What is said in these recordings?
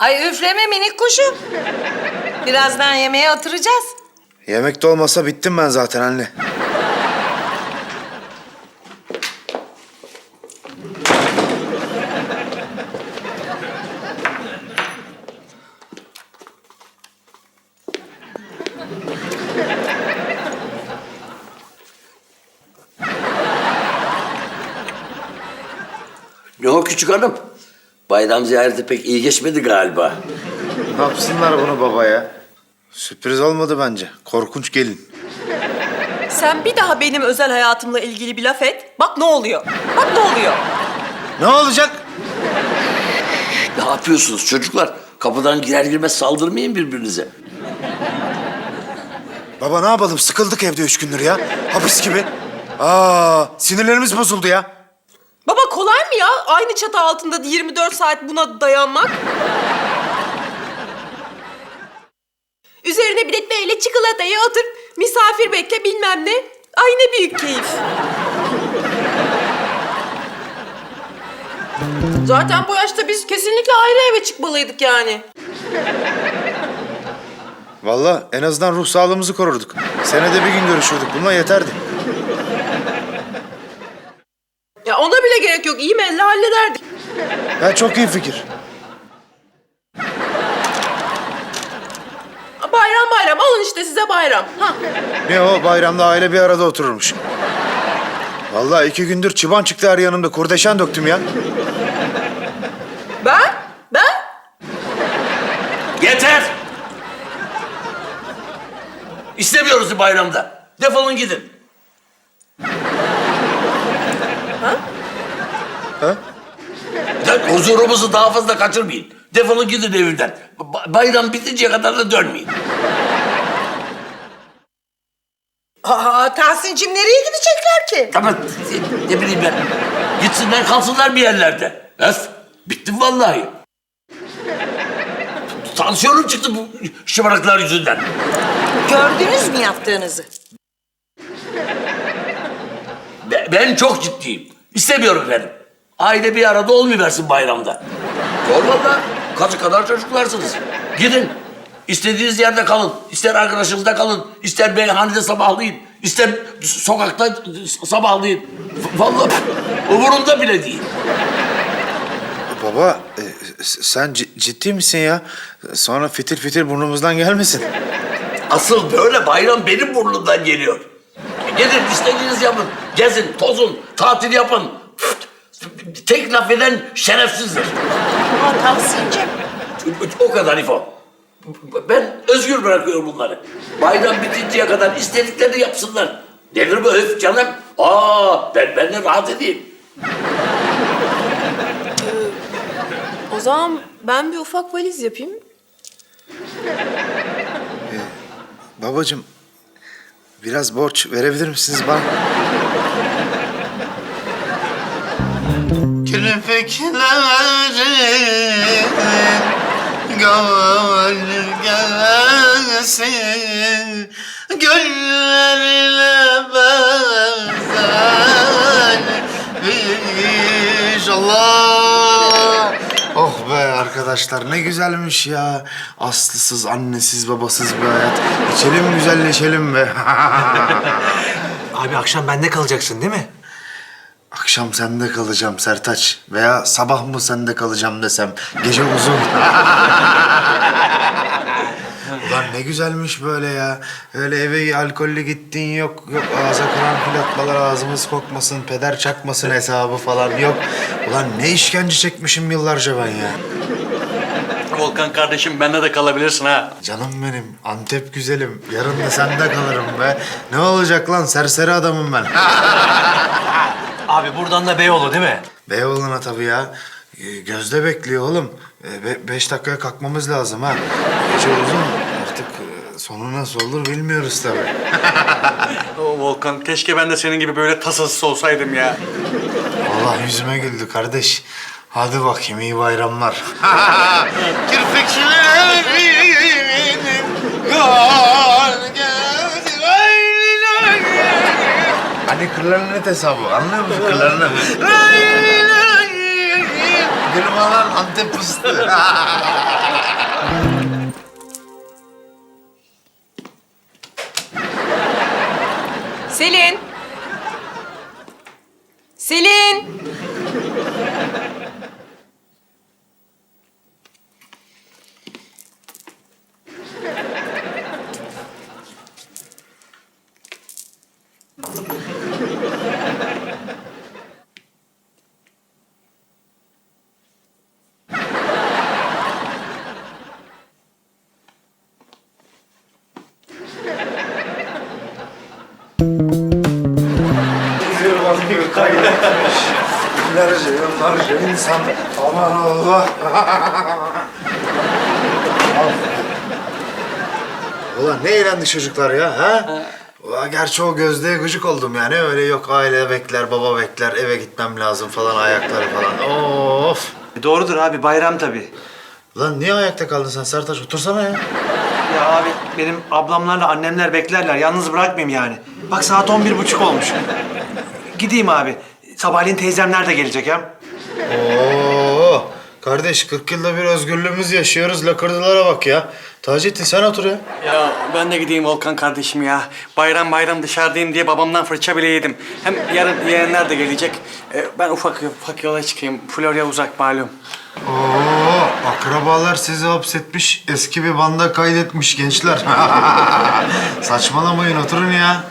Ay üfleme minik kuşum. Birazdan yemeğe oturacağız. Yemekte olmasa bittim ben zaten anne. Ne o küçük hanım? Bayram ziyareti pek iyi geçmedi galiba. Ne yapsınlar bunu babaya? Sürpriz olmadı bence. Korkunç gelin. Sen bir daha benim özel hayatımla ilgili bir laf et. Bak ne oluyor. Bak ne oluyor. Ne olacak? Ne yapıyorsunuz çocuklar? Kapıdan girer girmez saldırmayın birbirinize. Baba ne yapalım? Sıkıldık evde üç gündür ya. Hapis gibi. Aa, sinirlerimiz bozuldu ya. Baba kolay mı ya? Aynı çatı altında 24 saat buna dayanmak. Üzerine bir de böyle çikolatayı otur, misafir bekle bilmem ne. Ay ne büyük keyif. Zaten bu yaşta biz kesinlikle ayrı eve çıkmalıydık yani. Vallahi en azından ruh sağlığımızı korurduk. Senede bir gün görüşürdük. Bununla yeterdi. Ya ona bile gerek yok. İyi elle hallederdik. Ya çok iyi fikir. Bayram bayram alın işte size bayram. Ha. Ne o bayramda aile bir arada otururmuş. Vallahi iki gündür çıban çıktı her yanımda. Kurdeşen döktüm ya. Ben? Ben? Yeter! İstemiyoruz bayramda. Defolun gidin. Ha? Huzurumuzu daha fazla kaçırmayın. Defolun gidin evimden. Ba- bayram bitinceye kadar da dönmeyin. Aa Tahsin'cim nereye gidecekler ki? Tamam, ne bileyim ben. Gitsinler kalsınlar bir yerlerde. Öf, bittim vallahi. Tansiyonum çıktı bu şımarıklar yüzünden. Gördünüz mü yaptığınızı? Be- Ben çok ciddiyim. İstemiyorum efendim. Aile bir arada olmayıversin bayramda. Olmadı kaçı kadar çocuklarsınız. Gidin. İstediğiniz yerde kalın. İster arkadaşınızda kalın. ister meyhanede sabahlayın. ister sokakta sabahlayın. Vallahi umurumda bile değil. Baba e, sen ci- ciddi misin ya? Sonra fitil fitil burnumuzdan gelmesin. Asıl böyle bayram benim burnumdan geliyor. Gidin istediğiniz yapın. Gezin, tozun, tatil yapın. Tek laf eden şerefsizdir. Aa Tahsin'cim. O kadar İfo. Ben özgür bırakıyorum bunları. Bayram bitinceye kadar istediklerini yapsınlar. Nedir bu öf canım? Aa ben, ben de rahat edeyim. O zaman ben bir ufak valiz yapayım. Babacığım biraz borç verebilir misiniz bana? Kirpiklerin gölgesi Göllerine benzer Allah Oh be arkadaşlar ne güzelmiş ya. Aslısız, annesiz, babasız bir hayat. İçelim güzelleşelim be. Abi akşam bende kalacaksın değil mi? Akşam sende kalacağım Sertaç. Veya sabah mı sende kalacağım desem. Gece uzun. Ulan ne güzelmiş böyle ya. Öyle eve alkollü gittin yok. Yok ağza karanfil atmalar ağzımız kokmasın. Peder çakmasın hesabı falan yok. Ulan ne işkence çekmişim yıllarca ben ya. Volkan kardeşim bende de kalabilirsin ha. Canım benim, Antep güzelim. Yarın da sende kalırım be. Ne olacak lan? Serseri adamım ben. Abi buradan da Beyoğlu değil mi? Beyoğlu'na tabii ya. Ee, Gözde bekliyor oğlum. Ee, be- beş dakikaya kalkmamız lazım ha. Gece uzun. Artık e, sonu nasıl olur bilmiyoruz tabii. O Volkan keşke ben de senin gibi böyle tasasız olsaydım ya. Allah yüzüme güldü kardeş. Hadi bakayım iyi bayramlar. Kirpiklerin gölgesi Hani kırlarının hesabı anlıyor musun? Gülme lan Antep fıstığı. Selin. Allah. Ulan ne eğlendik çocuklar ya ha? Ulan gerçi o gözlüğe gıcık oldum yani. Öyle yok aile bekler, baba bekler, eve gitmem lazım falan ayakları falan. Of. Doğrudur abi bayram tabii. Ulan niye ayakta kaldın sen Sertaç? Otursana ya. Ya abi benim ablamlarla annemler beklerler. Yalnız bırakmayayım yani. Bak saat on bir buçuk olmuş. Gideyim abi. Sabahleyin teyzemler de gelecek ya. Oo. Kardeş 40 yılda bir özgürlüğümüz yaşıyoruz. Lakırdılara bak ya. Taceddin sen otur ya. Ya ben de gideyim Volkan kardeşim ya. Bayram bayram dışarıdayım diye babamdan fırça bile yedim. Hem yarın yeğenler de gelecek. Ee, ben ufak ufak yola çıkayım. Florya uzak malum. Oo, akrabalar sizi hapsetmiş, eski bir banda kaydetmiş gençler. Saçmalamayın, oturun ya.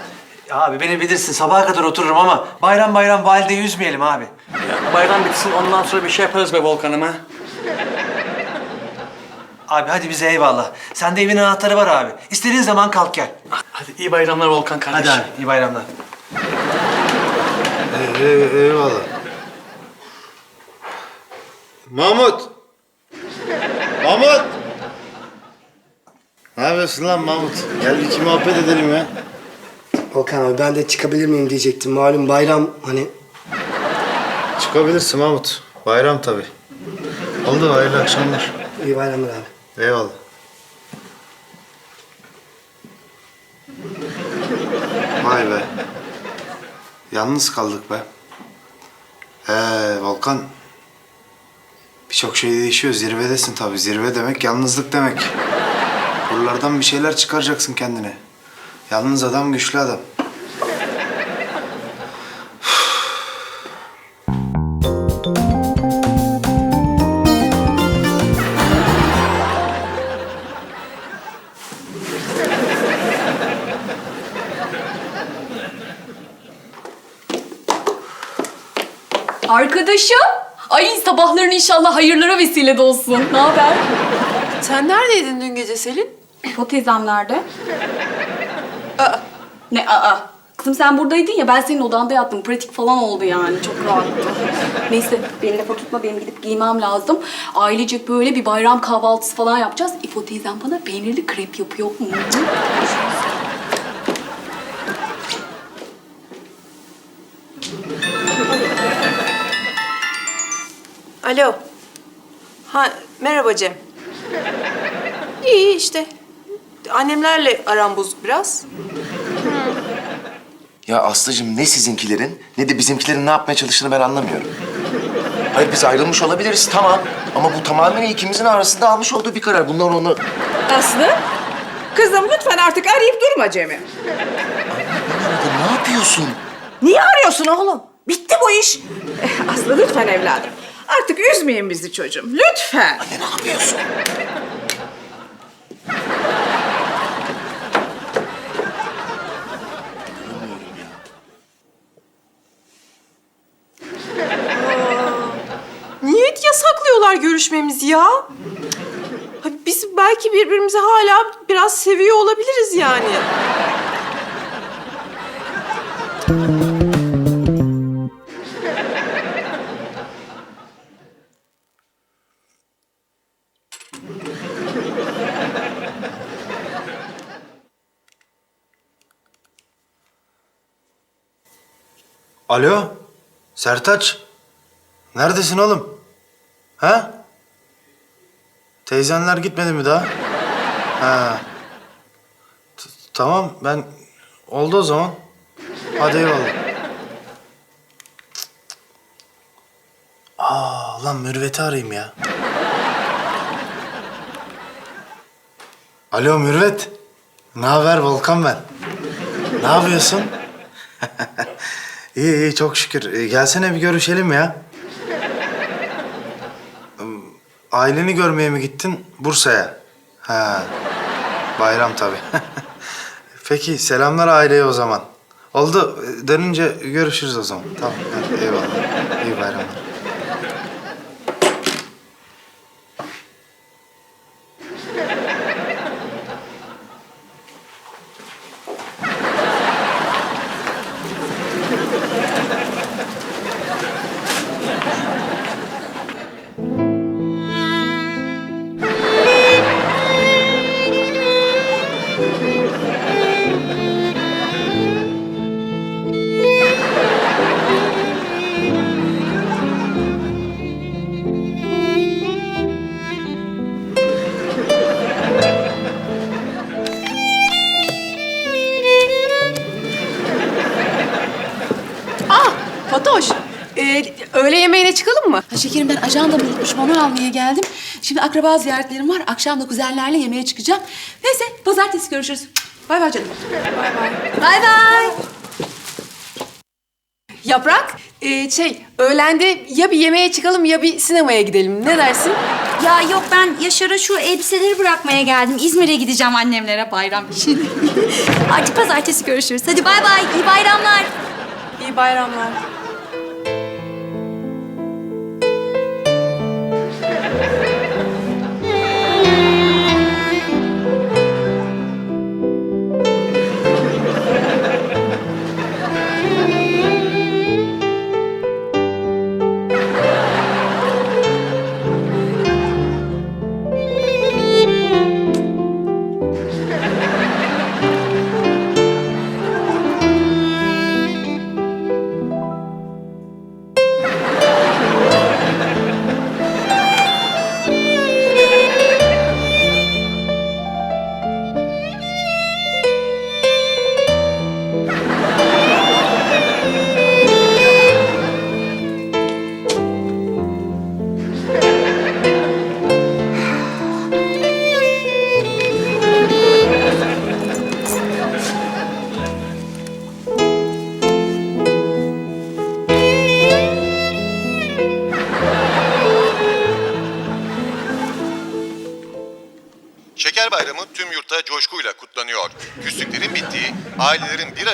Ya Abi beni bilirsin sabaha kadar otururum ama bayram bayram valideyi üzmeyelim abi. Ya, bayram bitsin ondan sonra bir şey yaparız be Volkan'ım ha. Abi hadi bize eyvallah. Sende evin anahtarı var abi. İstediğin zaman kalk gel. Hadi iyi bayramlar Volkan kardeşim. Hadi abi iyi bayramlar. Ey, ey- eyvallah. Mahmut! Mahmut! Ne yapıyorsun lan Mahmut? Gel bir iki muhabbet edelim ya. Volkan abi ben de çıkabilir miyim diyecektim. Malum bayram hani Çıkabilirsin Mahmut. Bayram tabii. Oldu, hayırlı akşamlar. iyi bayramlar abi. Eyvallah. Vay be. Yalnız kaldık be. Ee Volkan. Birçok şey değişiyor. Zirvedesin tabii. Zirve demek yalnızlık demek. Buralardan bir şeyler çıkaracaksın kendine. Yalnız adam güçlü adam. Arkadaşım. Ay sabahların inşallah hayırlara vesile de olsun. Ne haber? Sen neredeydin dün gece Selin? Nerede? Aa. Ne aa? Kızım sen buradaydın ya ben senin odanda yattım. Pratik falan oldu yani. Çok rahattı. Neyse beni lafa tutma benim gidip giymem lazım. Ailecek böyle bir bayram kahvaltısı falan yapacağız. İfo teyzem bana peynirli krep yapıyor. Hı. Alo. Ha merhaba Cem. İyi işte. Annemlerle aram bozuk biraz. Ya Aslı'cığım ne sizinkilerin ne de bizimkilerin ne yapmaya çalıştığını ben anlamıyorum. Hayır biz ayrılmış olabiliriz tamam. Ama bu tamamen ikimizin arasında almış olduğu bir karar. Bunlar onu... Aslı. Kızım lütfen artık arayıp durma Cem'i. Ne yapıyorsun? Niye arıyorsun oğlum? Bitti bu iş. Eh, Aslı lütfen evladım. Artık üzmeyin bizi çocuğum. Lütfen. Ne yapıyorsun? Niye yasaklıyorlar görüşmemizi ya? Ha, Biz belki birbirimizi hala biraz seviyor olabiliriz yani. Alo, Sertaç. Neredesin oğlum? Ha? Teyzenler gitmedi mi daha? Ha. T- tamam, ben... Oldu o zaman. Hadi eyvallah. Aa lan Mürvet'i arayayım ya. Alo Mürvet. Ne haber Volkan ben. Ne yapıyorsun? iyi iyi çok şükür. Ee, Gelsene bir görüşelim ya. Aileni görmeye mi gittin Bursa'ya? Ha. Bayram tabii. Peki selamlar aileye o zaman. Oldu. Dönünce görüşürüz o zaman. Tamam. Eyvallah. İyi bayramlar. Şekerim ben ajandamı unutmuşum almaya geldim. Şimdi akraba ziyaretlerim var. Akşam da kuzenlerle yemeğe çıkacağım. Neyse pazartesi görüşürüz. Bay bay canım. Bay bay. Yaprak, ee, şey öğlende ya bir yemeğe çıkalım ya bir sinemaya gidelim. Ne dersin? Ya yok ben Yaşar'a şu elbiseleri bırakmaya geldim. İzmir'e gideceğim annemlere bayram için. Artık pazartesi görüşürüz. Hadi bay bay. İyi bayramlar. İyi bayramlar.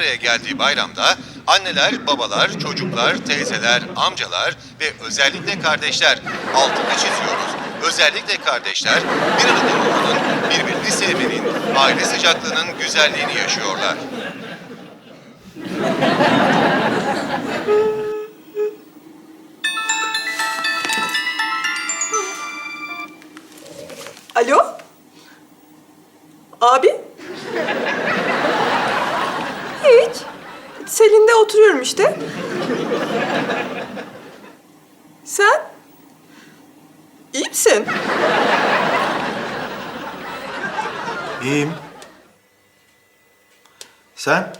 Araya geldiği bayramda anneler, babalar, çocuklar, teyzeler, amcalar ve özellikle kardeşler altını çiziyoruz. Özellikle kardeşler bir arada olmanın, birbirini sevmenin, aile sıcaklığının güzelliğini yaşıyorlar. Alo? Abi? Hiç. Selin'de oturuyorum işte. Sen? İyi misin? İyiyim. Sen?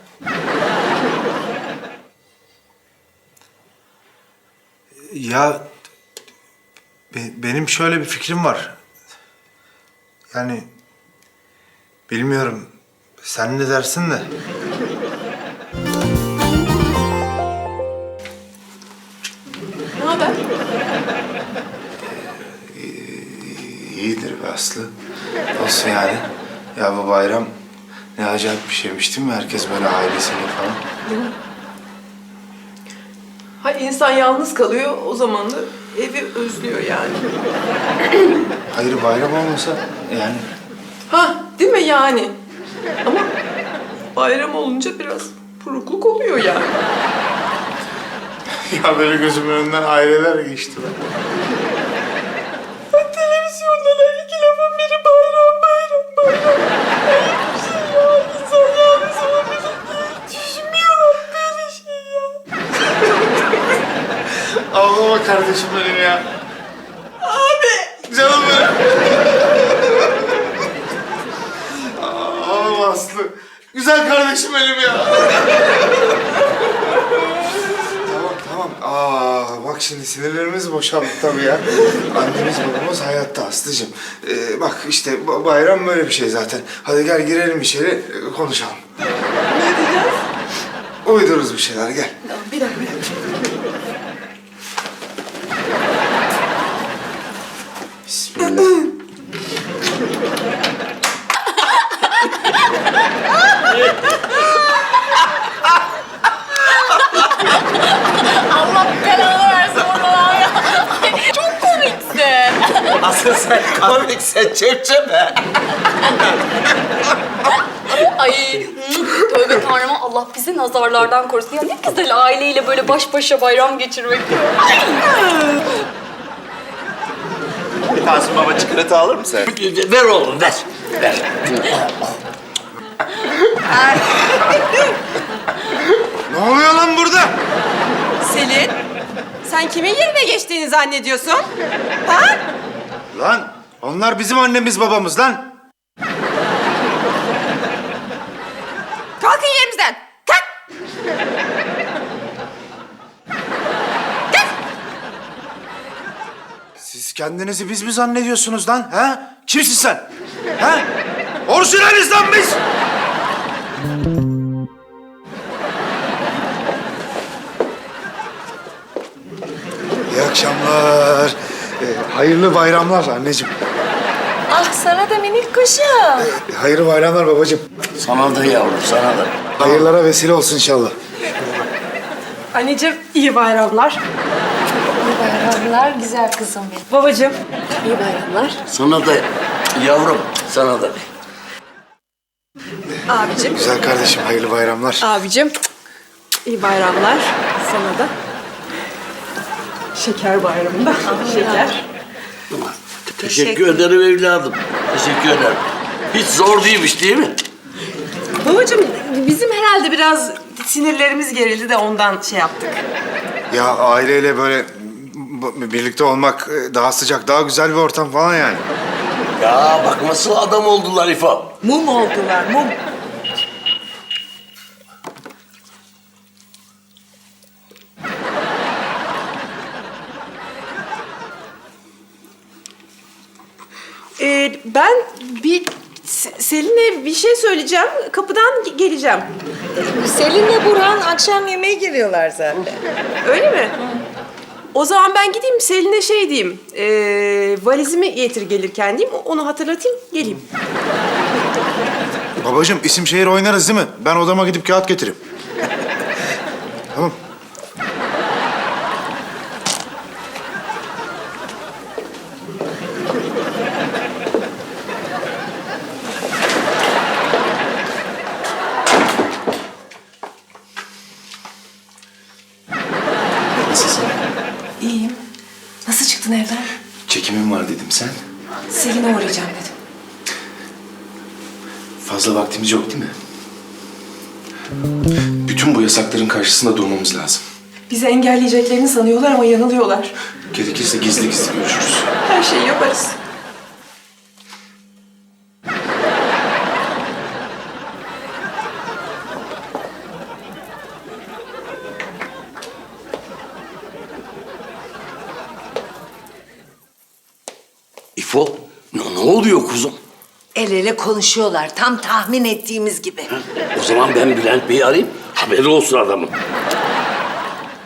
Ya be- benim şöyle bir fikrim var. Yani bilmiyorum. Sen ne dersin de. Be Aslı. Olsun yani. Ya bu bayram ne acayip bir şeymiş değil mi? Herkes böyle ailesiyle falan. Ha insan yalnız kalıyor o zaman da evi özlüyor yani. Hayır bayram olmasa yani Ha değil mi yani? Ama bayram olunca biraz burukluk oluyor yani. Ya böyle gözümün önünden aileler geçti be. Ağlama kardeşim benim ya. Abi. Canım benim. Ağlama Aslı. Güzel kardeşim benim ya. tamam tamam. Aa bak şimdi sinirlerimiz boşaldı tabii ya. Annemiz babamız hayatta Aslı'cığım. Ee, bak işte ba- bayram böyle bir şey zaten. Hadi gel girelim içeri e, konuşalım. Ne diyeceğiz? Uydururuz bir şeyler gel. Bir dakika. Bismillah. Allah belanı versin oralar ya. Ay, Çok komiksin. Asıl sen komiksin çepçeme. Ay tövbe tanrıma Allah bizi nazarlardan korusun. Ya ne güzel aileyle böyle baş başa bayram geçirmek. Kasım baba çikolata alır mısın? Ver oğlum ver. Ver. Ne oluyor lan burada? Selin, sen kimin yerine geçtiğini zannediyorsun? Ha? Lan onlar bizim annemiz babamız lan. Kendinizi biz mi zannediyorsunuz lan? Ha? Kimsin sen? Ha? Orijinaliz lan biz! İyi akşamlar. Ee, hayırlı bayramlar anneciğim. Ah sana da minik kuşum. Ee, hayırlı bayramlar babacığım. Sana da yavrum sana da. Hayırlara vesile olsun inşallah. Anneciğim iyi bayramlar. Bayramlar güzel kızım benim. Babacığım iyi bayramlar. Sana da yavrum sana da. Abicim, Güzel kardeşim hayırlı bayramlar. abicim iyi bayramlar sana da. Şeker bayramında. Şeker. Teşekkür ederim evladım. Teşekkür ederim. Hiç zor değilmiş değil mi? Babacığım bizim herhalde biraz sinirlerimiz gerildi de ondan şey yaptık. Ya aileyle böyle birlikte olmak e, daha sıcak, daha güzel bir ortam falan yani. Ya bak nasıl adam oldular İfo. Mum oldular mum. Ee, ben bir Se- Selin'e bir şey söyleyeceğim. Kapıdan ge- geleceğim. Selin'le Burhan akşam yemeğe geliyorlar zaten. Öyle mi? O zaman ben gideyim Selin'e şey diyeyim. ee, valizimi getir gelirken diyeyim. Onu hatırlatayım geleyim. Babacığım isim şehir oynarız değil mi? Ben odama gidip kağıt getireyim. tamam. Nasılsın? İyiyim. Çıktın evden? Çekimim var dedim sen. Selin'e uğrayacağım dedim. Fazla vaktimiz yok değil mi? Bütün bu yasakların karşısında durmamız lazım. Bizi engelleyeceklerini sanıyorlar ama yanılıyorlar. Gerekirse gizli gizli görüşürüz. Her şeyi yaparız. İfo ne, ne oluyor kuzum? El ele konuşuyorlar tam tahmin ettiğimiz gibi. O zaman ben Bülent Bey'i arayayım. Haberi olsun adamın.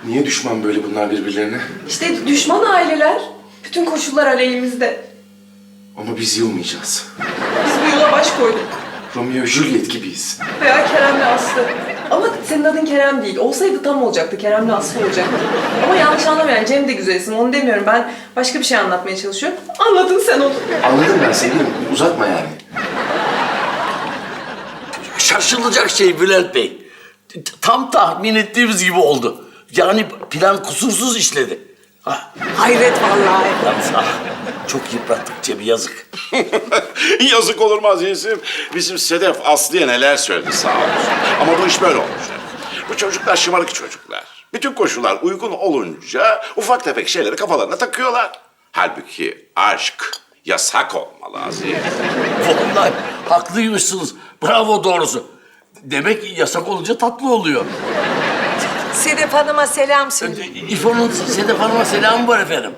Niye düşman böyle bunlar birbirlerine? İşte düşman aileler. Bütün koşullar aleyhimizde. Ama biz yılmayacağız. Biz bu yola baş koyduk. Romeo Juliet gibiyiz. Veya Kerem'le Aslı. Ama senin adın Kerem değil. Olsaydı tam olacaktı. Kerem'le Aslı olacaktı. Ama yanlış anlama yani. Cem de güzelsin. Onu demiyorum. Ben başka bir şey anlatmaya çalışıyorum. Anladın sen onu. Anladım ben sevgilim. Uzatma yani. Şaşılacak şey Bülent Bey. Tam tahmin ettiğimiz gibi oldu. Yani plan kusursuz işledi. Ha, Hayret vallahi. yalnız ah, çok yıprattık Cem'i yazık. Yazık olur mu azizim? Bizim Sedef Aslı'ya neler söyledi sağ olsun. Ama bu iş böyle olmayacak. Bu çocuklar şımarık çocuklar. Bütün koşullar uygun olunca ufak tefek şeyleri kafalarına takıyorlar. Halbuki aşk yasak olmalı Aziz. Vallahi haklıymışsınız. Bravo doğrusu. Demek yasak olunca tatlı oluyor. Sedef Hanım'a selam söyle. İfo'nun Sedef Hanım'a selamı var efendim.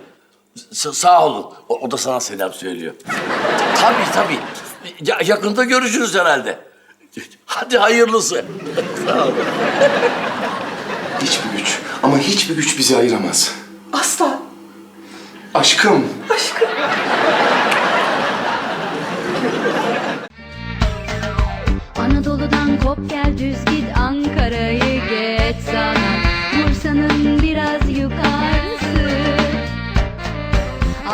S- sağ olun. O, o da sana selam söylüyor. Tabii tabii. Ya- yakında görüşürüz herhalde. Hadi hayırlısı. sağ olun. Hiçbir güç ama hiçbir güç bizi ayıramaz. Asla. Aşkım. Anadolu'dan kop gel düz git Ankara'yı